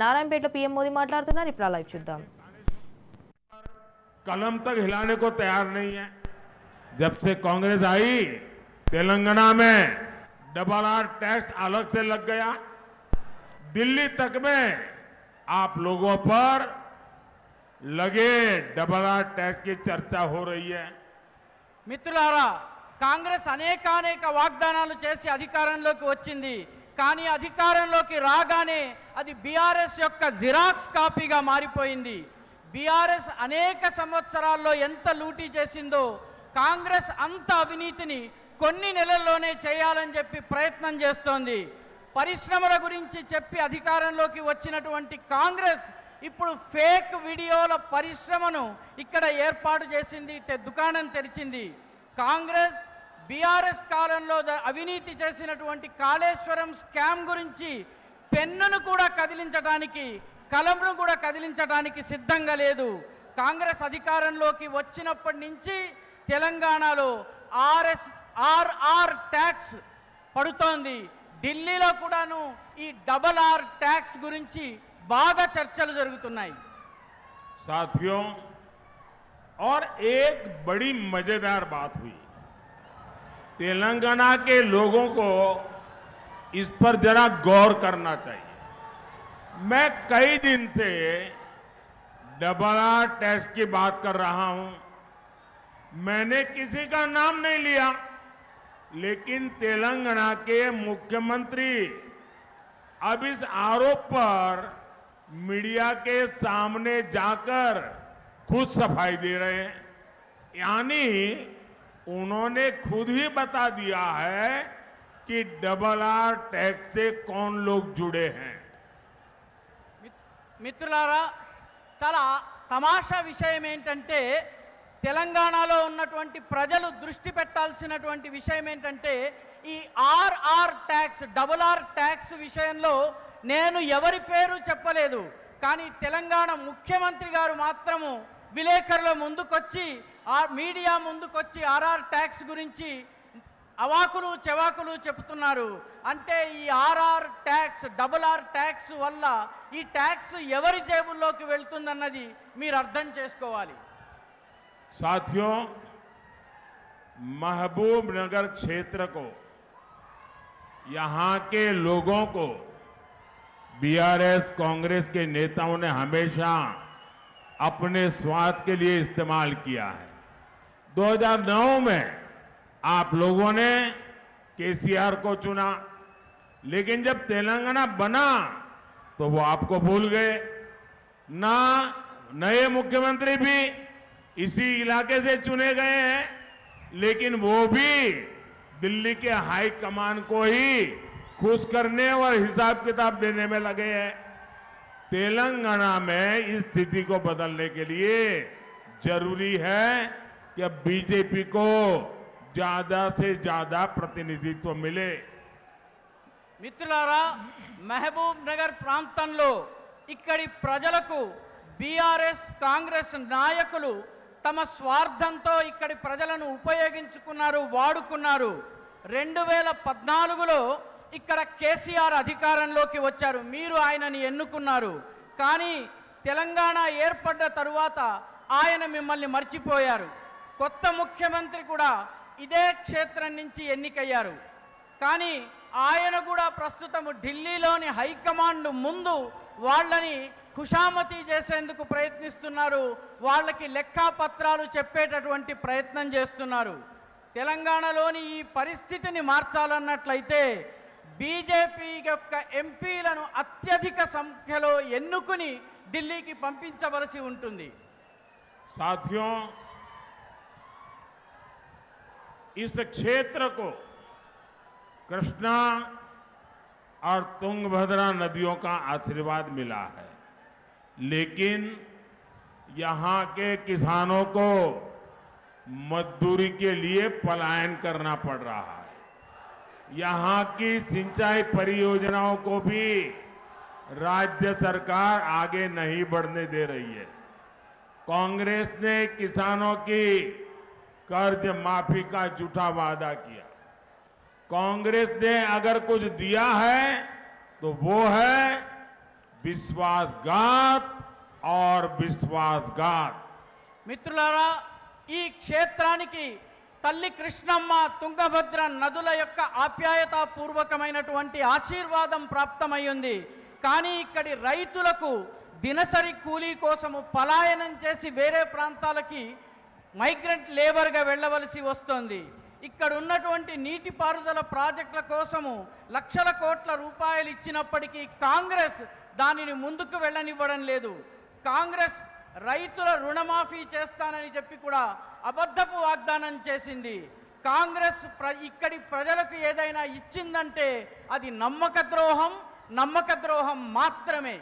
నారాయణపేటలో PM Modi మాట్లాడుతున్నారు ఇప్పుడు ఆ లైవ్ చూద్దాం कलम तक हिलाने को तैयार नहीं है जब से कांग्रेस आई तेलंगाना में डबल आर टैक्स अलग से लग गया दिल्ली तक में आप लोगों पर लगे डबल आर टैक्स की चर्चा हो रही है మిత్రులారా కాంగ్రెస్ అనేకానేక వాగ్దానాలు చేసి అధికారంలోకి వచ్చింది కానీ అధికారంలోకి రాగానే అది బీఆర్ఎస్ యొక్క జిరాక్స్ కాపీగా మారిపోయింది. బీఆర్ఎస్ అనేక సంవత్సరాల్లో ఎంత లూటీ చేసిందో కాంగ్రెస్ అంత అవినీతిని కొన్ని నెలల్లోనే చేయాలని చెప్పి ప్రయత్నం చేస్తోంది. పరిశ్రమల గురించి చెప్పి అధికారంలోకి వచ్చినటువంటి కాంగ్రెస్ ఇప్పుడు ఫేక్ వీడియోల పరిశ్రమను ఇక్కడ ఏర్పాటు చేసింది దుకాణం తెరిచింది. కాంగ్రెస్ బీఆర్ఎస్ కాలంలో ద- అవినీతి చేసినటువంటి కాళేశ్వరం స్కామ్ గురించి పెన్నును కూడా కదిలించడానికి కలంను కూడా కదిలించడానికి సిద్ధంగా లేదు కాంగ్రెస్ అధికారంలోకి వచ్చినప్పటి నుంచి తెలంగాణలో ఆర్ఎస్ ఆర్ఆర్ ట్యాక్స్ పడుతోంది ఢిల్లీలో కూడాను ఈ డబల్ ఆర్ ట్యాక్స్ గురించి బాగా చర్చలు జరుగుతున్నాయి साथियों और एक बड़ी मजेदार बात हुई तेलंगाना के लोगों को इस पर जरा गौर करना चाहिए। मैं कई दिन से डबल आर टेस्ट की बात कर रहा हूँ। मैंने किसी का नाम नहीं लिया, लेकिन तेलंगाना के मुख्यमंत्री अब इस आरोप पर मीडिया के सामने जाकर खुद सफ़ाई दे रहे हैं। यानी उन्होंने खुद ही बता दिया है कि डबल आर टैक्स से कौन लोग जुड़े हैं మిత్రులారా చాలా తమాషా విషయం ఏంటంటే తెలంగాణలో ఉన్నటువంటి ప్రజలు దృష్టి పెట్టాల్సినటువంటి విషయం ఏంటంటే ఈ RR tax double R tax విషయంలో నేను ఎవరి పేరు చెప్పలేదు కానీ తెలంగాణ ముఖ్యమంత్రి గారు మాత్రము విలేకరుల ముందుకొచ్చి ఆ మీడియా ముందుకొచ్చి ఆర్ఆర్ ట్యాక్స్ గురించి అవాకులు చెవాకులు చెబుతున్నారు అంటే ఈ RR tax double R tax వల్ల ఈ ట్యాక్స్ ఎవరి జేబుల్లోకి వెళ్తుందన్నది మీరు అర్థం చేసుకోవాలి साथियों महबूब नगर क्षेत्र को यहां के लोगों को बीआरएस कांग्रेस के नेताओं ने हमेशा अपने स्वार्थ के लिए इस्तेमाल किया है। 2009 में आप लोगों ने केसीआर को चुना, लेकिन जब तेलंगाना बना तो वो आपको भूल गए। ना नए मुख्यमंत्री भी इसी इलाके से चुने गए हैं, लेकिन वो भी दिल्ली के हाई कमान को ही खुश करने और हिसाब किताब देने में लगे हैं। तेलंगाना में इस स्थिति को बदलने के लिए जरूरी है कि अब बीजेपी को ज्यादा से ज्यादा प्रतिनिधित्व मिले మిత్రులారా మహబూబ్ నగర్ ప్రాంతంలో ఇక్కడి ప్రజలకు బీఆర్ఎస్ కాంగ్రెస్ నాయకులు తమ స్వార్థంతో ఇక్కడి ప్రజలను ఉపయోగించుకున్నారు వాడుకున్నారు రెండు వేల పద్నాలుగులో ఇక్కడ కేసీఆర్ అధికారంలోకి వచ్చారు. మీరు ఆయనని ఎన్నుకున్నారు. కానీ తెలంగాణ ఏర్పడ్డ తరువాత ఆయన మిమ్మల్ని మర్చిపోయారు. కొత్త ముఖ్యమంత్రి కూడా ఇదే క్షేత్రం నుంచి ఎన్నికయ్యారు. కానీ ఆయన కూడా ప్రస్తుతము ఢిల్లీలోని హైకమాండ్ ముందు వాళ్ళని ఖుషామతి చేసేందుకు ప్రయత్నిస్తున్నారు. వాళ్ళకి లెక్కాపత్రాలు చెప్పేటటువంటి ప్రయత్నం చేస్తున్నారు. తెలంగాణలోని ఈ పరిస్థితిని మార్చాలన్నట్లయితే బీజేపీ యొక్క ఎంపీలను అత్యధిక సంఖ్యలో ఎన్నుకుని ఢిల్లీకి పంపించవలసి ఉంటుంది साथियों इस क्षेत्र को कृष्णा और तुंगभद्रा नदियों का आशीर्वाद मिला है लेकिन यहाँ के किसानों को मजदूरी के लिए पलायन करना पड़ रहा है यहाँ की सिंचाई परियोजनाओं को भी राज्य सरकार आगे नहीं बढ़ने दे रही है कांग्रेस ने किसानों की कर्ज माफी का झूठा वादा किया कांग्रेस ने अगर कुछ दिया है तो वो है विश्वासघात और विश्वासघात మిత్రులారా ఈ క్షేత్రానికి తల్లి కృష్ణమ్మ తుంగభద్ర నదుల యొక్క ఆప్యాయతాపూర్వకమైనటువంటి ఆశీర్వాదం ప్రాప్తమైంది కానీ ఇక్కడి రైతులకు దినసరి కూలీ కోసము పలాయనం చేసి వేరే ప్రాంతాలకి మైగ్రెంట్ లేబర్గా వెళ్ళవలసి వస్తోంది. ఇక్కడ ఉన్నటువంటి నీటిపారుదల ప్రాజెక్టుల కోసము లక్షల కోట్ల రూపాయలు ఇచ్చినప్పటికీ కాంగ్రెస్ దానిని ముందుకు వెళ్ళనివ్వడం లేదు. కాంగ్రెస్ రైతుల రుణమాఫీ చేస్తానని చెప్పి కూడా అబద్ధపు వాగ్దానం చేసింది. కాంగ్రెస్ ప్ర ఇక్కడి ప్రజలకు ఏదైనా ఇచ్చిందంటే అది నమ్మక ద్రోహం నమ్మక ద్రోహం మాత్రమే.